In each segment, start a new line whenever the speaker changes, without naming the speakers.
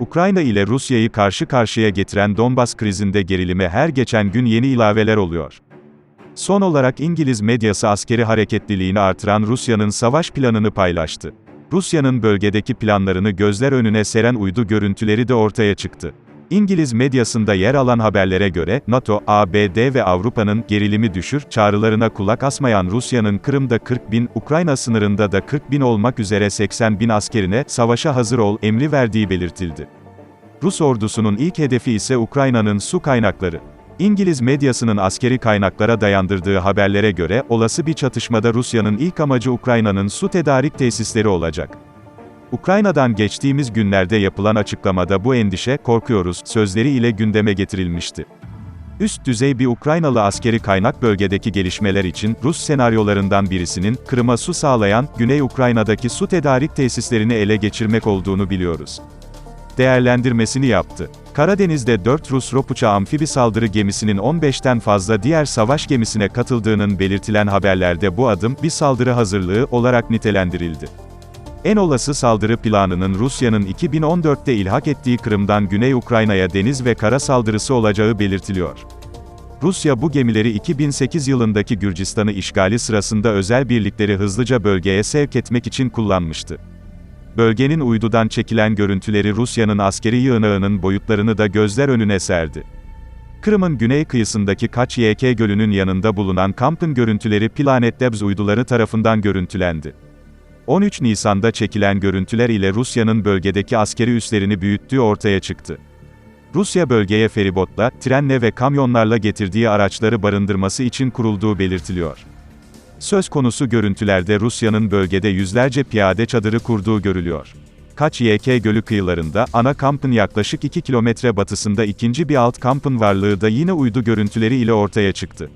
Ukrayna ile Rusya'yı karşı karşıya getiren Donbas krizinde gerilime her geçen gün yeni ilaveler oluyor. Son olarak İngiliz medyası askeri hareketliliğini artıran Rusya'nın savaş planını paylaştı. Rusya'nın bölgedeki planlarını gözler önüne seren uydu görüntüleri de ortaya çıktı. İngiliz medyasında yer alan haberlere göre, NATO, ABD ve Avrupa'nın gerilimi düşür çağrılarına kulak asmayan Rusya'nın Kırım'da 40 bin, Ukrayna sınırında da 40 bin olmak üzere 80 bin askerine, savaşa hazır ol, emri verdiği belirtildi. Rus ordusunun ilk hedefi ise Ukrayna'nın su kaynakları. İngiliz medyasının askeri kaynaklara dayandırdığı haberlere göre, olası bir çatışmada Rusya'nın ilk amacı Ukrayna'nın su tedarik tesisleri olacak. Ukrayna'dan geçtiğimiz günlerde yapılan açıklamada bu endişe, korkuyoruz, sözleri ile gündeme getirilmişti. Üst düzey bir Ukraynalı askeri kaynak bölgedeki gelişmeler için, Rus senaryolarından birisinin, Kırım'a su sağlayan, Güney Ukrayna'daki su tedarik tesislerini ele geçirmek olduğunu biliyoruz. Değerlendirmesini yaptı. Karadeniz'de 4 Rus Ropuça amfibi saldırı gemisinin 15'ten fazla diğer savaş gemisine katıldığının belirtilen haberlerde bu adım, bir saldırı hazırlığı olarak nitelendirildi. En olası saldırı planının Rusya'nın 2014'te ilhak ettiği Kırım'dan Güney Ukrayna'ya deniz ve kara saldırısı olacağı belirtiliyor. Rusya bu gemileri 2008 yılındaki Gürcistan'ı işgali sırasında özel birlikleri hızlıca bölgeye sevk etmek için kullanmıştı. Bölgenin uydudan çekilen görüntüleri Rusya'nın askeri yığınağının boyutlarını da gözler önüne serdi. Kırım'ın güney kıyısındaki Kaç YK Gölü'nün yanında bulunan kampın görüntüleri Planet Labs uyduları tarafından görüntülendi. 13 Nisan'da çekilen görüntüler ile Rusya'nın bölgedeki askeri üslerini büyüttüğü ortaya çıktı. Rusya bölgeye feribotla, trenle ve kamyonlarla getirdiği araçları barındırması için kurulduğu belirtiliyor. Söz konusu görüntülerde Rusya'nın bölgede yüzlerce piyade çadırı kurduğu görülüyor. Kaç YK Gölü kıyılarında, ana kampın yaklaşık 2 kilometre batısında ikinci bir alt kampın varlığı da yine uydu görüntüleri ile ortaya çıktı.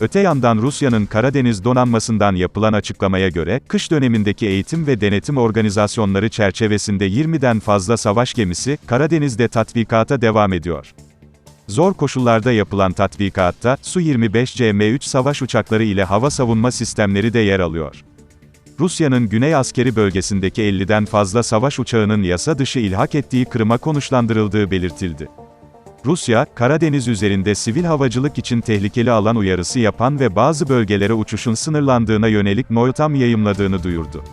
Öte yandan Rusya'nın Karadeniz donanmasından yapılan açıklamaya göre, kış dönemindeki eğitim ve denetim organizasyonları çerçevesinde 20'den fazla savaş gemisi, Karadeniz'de tatbikata devam ediyor. Zor koşullarda yapılan tatbikatta, Su-25CM-3 savaş uçakları ile hava savunma sistemleri de yer alıyor. Rusya'nın güney askeri bölgesindeki 50'den fazla savaş uçağının yasa dışı ilhak ettiği Kırım'a konuşlandırıldığı belirtildi. Rusya, Karadeniz üzerinde sivil havacılık için tehlikeli alan uyarısı yapan ve bazı bölgelere uçuşun sınırlandığına yönelik NOYTAM yayımladığını duyurdu.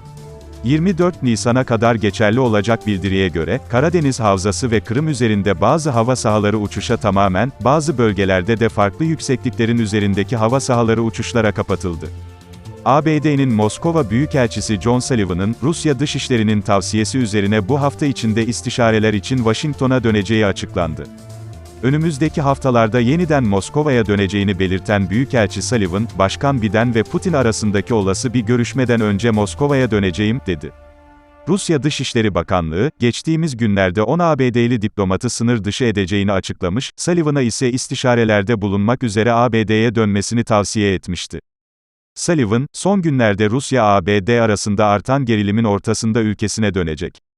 24 Nisan'a kadar geçerli olacak bildiriye göre, Karadeniz Havzası ve Kırım üzerinde bazı hava sahaları uçuşa tamamen, bazı bölgelerde de farklı yüksekliklerin üzerindeki hava sahaları uçuşlara kapatıldı. ABD'nin Moskova Büyükelçisi John Sullivan'ın, Rusya Dışişleri'nin tavsiyesi üzerine bu hafta içinde istişareler için Washington'a döneceği açıklandı. Önümüzdeki haftalarda yeniden Moskova'ya döneceğini belirten Büyükelçi Sullivan, Başkan Biden ve Putin arasındaki olası bir görüşmeden önce Moskova'ya döneceğim, dedi. Rusya Dışişleri Bakanlığı, geçtiğimiz günlerde 10 ABD'li diplomatı sınır dışı edeceğini açıklamış, Sullivan'a ise istişarelerde bulunmak üzere ABD'ye dönmesini tavsiye etmişti. Sullivan, son günlerde Rusya-ABD arasında artan gerilimin ortasında ülkesine dönecek.